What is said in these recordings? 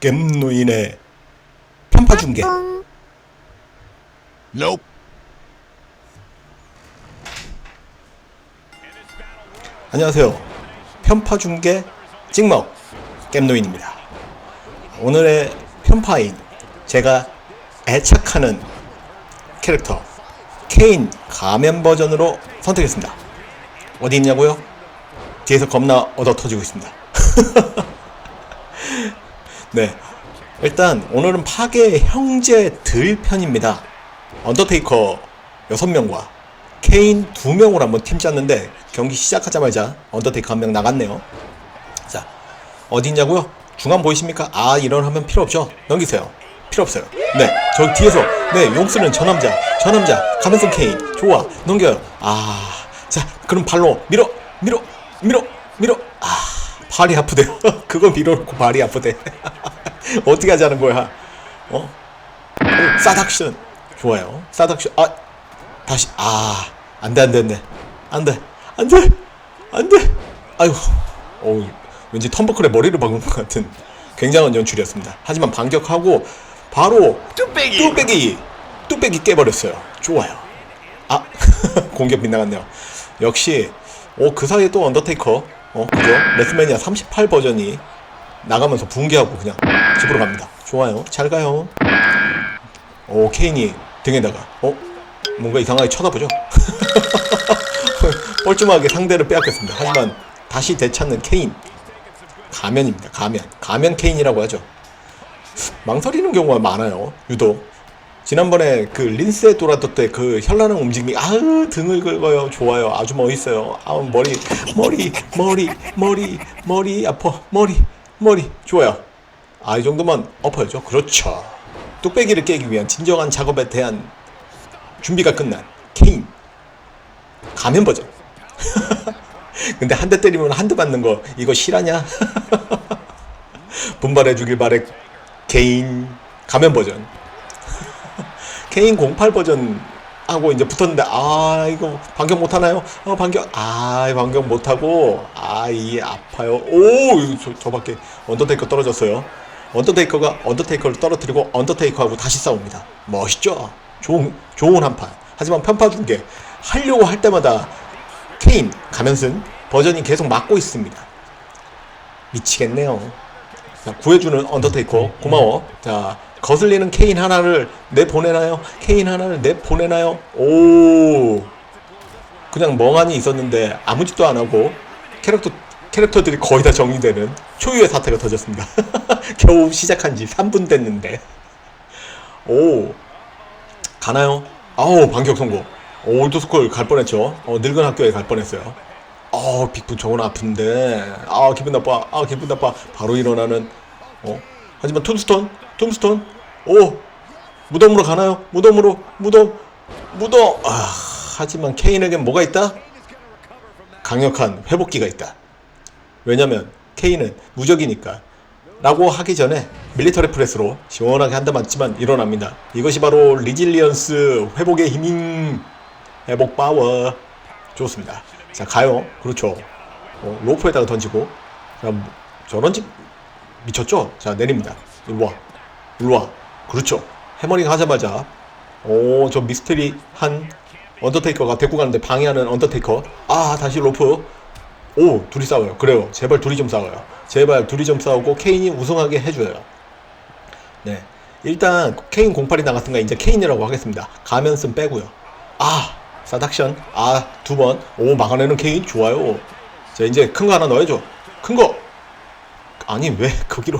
겜노인의 편파 중계. Nope. 안녕하세요. 편파 중계 찍먹 겜노인입니다. 오늘의 편파인 제가 애착하는 캐릭터 케인 가면 버전으로 선택했습니다. 어디 있냐고요? 뒤에서 겁나 얻어 터지고 있습니다. 네. 일단 오늘은 파괴의 형제들 편입니다. 언더테이커 6명과 케인 2명으로 한번 팀 짰는데 경기 시작하자마자 언더테이커 한 명 나갔네요. 자, 어디 있냐고요? 중앙 보이십니까? 아, 이런 하면 필요 없죠? 넘기세요. 필요 없어요. 네, 저 뒤에서 네, 용쓰는 저 남자, 저 남자, 가면성 케인. 좋아, 넘겨요. 아, 자, 그럼 발로 밀어, 밀어, 밀어, 밀어. 아, 발이 아프대요. 그거 밀어놓고 발이 아프대. 어떻게 하자는 거야? 어? 오, 사닥션. 좋아요. 사닥션. 아, 다시. 아, 안 돼, 안 돼, 안 돼. 안 돼. 안 돼. 안 돼. 아유. 어우, 왠지 텀버클의 머리를 박은 것 같은 굉장한 연출이었습니다. 하지만 반격하고 바로 뚝배기. 뚝배기. 뚝배기 깨버렸어요. 좋아요. 아, 공격 빗나갔네요. 역시, 오, 그 사이에 또 언더테이커, 어, 그죠? 레스매니아 38 버전이 나가면서 붕괴하고 그냥 집으로 갑니다. 좋아요. 잘 가요. 오, 케인이 등에다가, 어? 뭔가 이상하게 쳐다보죠? 뻘쭘하게 상대를 빼앗겼습니다. 하지만 다시 되찾는 케인. 가면입니다. 가면. 가면 케인이라고 하죠. 망설이는 경우가 많아요. 유독. 지난번에 그 린스에 돌았던 때그 현란한 움직임이 아우 등을 긁어요. 좋아요. 아주 멋있어요. 아우 머리 머리 머리 머리 머리 아파 머리 머리 좋아요. 아 이 정도면 엎어야죠. 그렇죠. 뚝배기를 깨기 위한 진정한 작업에 대한 준비가 끝난 케인 가면 버전. 근데 한 대 때리면 한 대 맞는 거 이거 실하냐? 분발해 주길 바래 개인 가면 버전. 케인 08 버전 하고 이제 붙었는데 아 이거 반격 못 하나요? 어 반격 아 반격 못 하고 아이 아파요. 오 저, 저밖에 언더테이커 떨어졌어요. 언더테이커가 언더테이커를 떨어뜨리고 언더테이커하고 다시 싸웁니다. 멋있죠? 좋은 좋은 한 판. 하지만 편파 중계 하려고 할 때마다 케인 가면슨 버전이 계속 막고 있습니다. 미치겠네요. 자, 구해주는 언더테이커 고마워. 자 거슬리는 케인 하나를 내 보내나요? 케인 하나를 내 보내나요? 오 그냥 멍하니 있었는데 아무 짓도 안 하고 캐릭터 캐릭터들이 거의 다 정리되는 초유의 사태가 터졌습니다. 겨우 시작한 지 3분 됐는데 오 가나요? 아우 반격 성공. 오, 올드스쿨 갈 뻔했죠. 어, 늙은 학교에 갈 뻔했어요. 어, 빅분 저건 아픈데. 아, 기분 나빠. 아, 기분 나빠. 바로 일어나는. 어. 하지만 톰스톤, 톰스톤. 오, 무덤으로 가나요? 무덤으로, 무덤, 무덤. 아, 하지만 케인에겐 뭐가 있다? 강력한 회복기가 있다. 왜냐면 케인은 무적이니까. 라고 하기 전에 밀리터리 프레스로 시원하게 한 대 맞지만 일어납니다. 이것이 바로 리질리언스 회복의 힘인 회복 파워 좋습니다. 자 가요. 그렇죠. 어, 로프에다가 던지고 자 뭐, 저런 집 미쳤죠? 자 내립니다. 와. 일로 와. 그렇죠. 해머링 하자마자. 오 저 미스테리 한 언더테이커가 데리고 가는데 방해하는 언더테이커. 아 다시 로프. 오 둘이 싸워요. 그래요. 제발 둘이 좀 싸워요. 제발 둘이 좀 싸우고 케인이 우승하게 해줘요. 네. 일단 케인 08이 나갔으니까 이제 케인이라고 하겠습니다. 가면슨 빼고요. 아 사닥션. 아 두 번. 오 막아내는 케인. 좋아요. 자 이제 큰 거 하나 넣어야죠. 큰 거. 아니 왜 거기로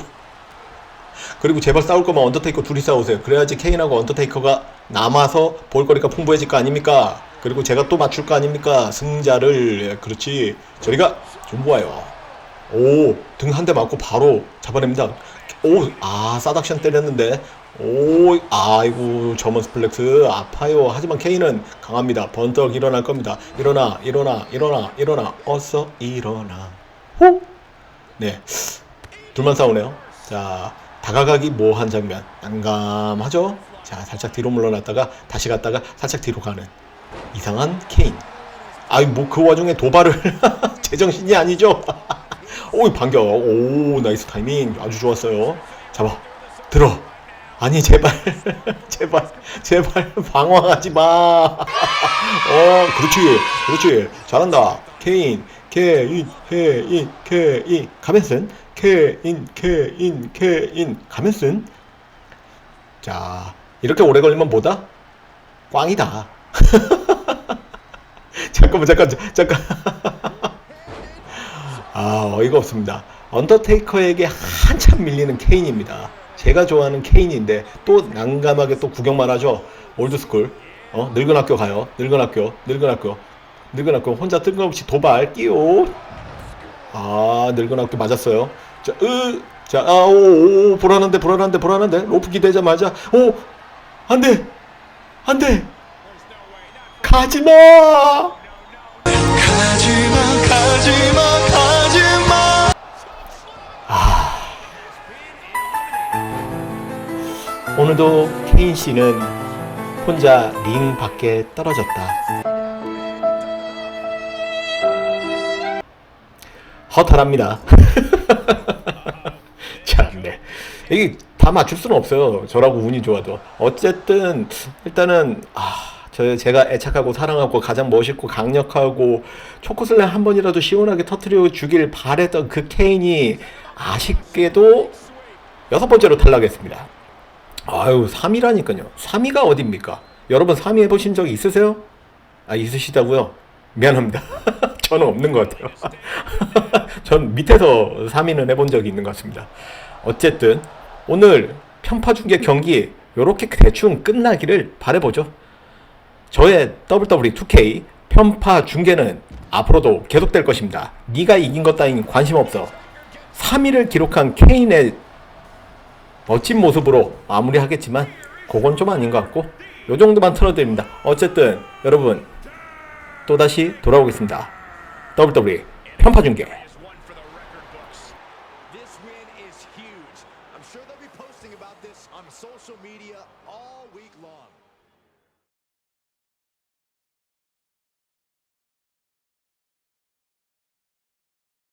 그리고 제발 싸울 거면 언더테이커 둘이 싸우세요. 그래야지 케인하고 언더테이커가 남아서 볼거리가 풍부해질 거 아닙니까? 그리고 제가 또 맞출 거 아닙니까? 승자를 예, 그렇지. 저리가 좀 좋아요. 오, 등 한 대 맞고 바로 잡아냅니다. 오, 아, 사닥션 때렸는데. 오, 아이고, 저먼 스플렉스 아파요. 하지만 케인은 강합니다. 번떡 일어날 겁니다. 일어나, 일어나, 일어나, 일어나. 어서 일어나. 호! 네. 둘만 싸우네요. 자, 다가가기 모한 장면. 난감하죠? 자, 살짝 뒤로 물러났다가 다시 갔다가 살짝 뒤로 가는 이상한 케인. 아이, 뭐 그 와중에 도발을 제정신이 아니죠? 오 반격. 오 나이스 타이밍. 아주 좋았어요. 잡아. 들어. 아니 제발. 제발. 제발 방황하지 마 어 그렇지. 그렇지. 잘한다. 케인 케인 케인 케인 가면슨 케인 케인 케인 가면슨 자 이렇게 오래 걸리면 뭐다 꽝이다 잠깐만 잠깐 잠깐 아 어이가 없습니다. 언더테이커에게 한참 밀리는 케인입니다. 제가 좋아하는 케인인데 또 난감하게 또 구경만 하죠. 올드스쿨. 어 늙은 학교 가요. 늙은 학교. 늙은 학교. 늙은 학교 혼자 뜬금없이 도발 끼요. 아 늙은 학교 맞았어요. 자, 으, 자, 아, 오, 불안한데, 불안한데, 불안한데. 로프 기대자마자, 오, 안 돼, 안 돼, 가지 마. 가지마 가지마 가지마 오늘도 케인 씨는 혼자 링 밖에 떨어졌다. 허탈합니다. 참네. 이게 다 맞출 수는 없어요. 저라고 운이 좋아도. 어쨌든 일단은 아, 저 제가 애착하고 사랑하고 가장 멋있고 강력하고 초코슬램 한 번이라도 시원하게 터트려 주길 바랬던 그 케인이 아쉽게도 여섯 번째로 탈락했습니다. 아유, 3위라니까요. 3위가 어딥니까? 여러분 3위 해보신 적 있으세요? 아, 있으시다고요? 미안합니다. 저는 없는 것 같아요. 전 밑에서 3위는 해본 적이 있는 것 같습니다. 어쨌든 오늘 편파 중계 경기 요렇게 대충 끝나기를 바래보죠. 저의 WWE 2K 편파 중계는 앞으로도 계속될 것입니다. 네가 이긴 것 따윈 관심 없어. 3위를 기록한 케인의 멋진 모습으로 마무리하겠지만 그건 좀 아닌 것 같고 요 정도만 틀어드립니다. 어쨌든 여러분 또다시 돌아오겠습니다. WWE 편파 중계 This win is huge. I'm sure they'll be posting about this on social media all week long.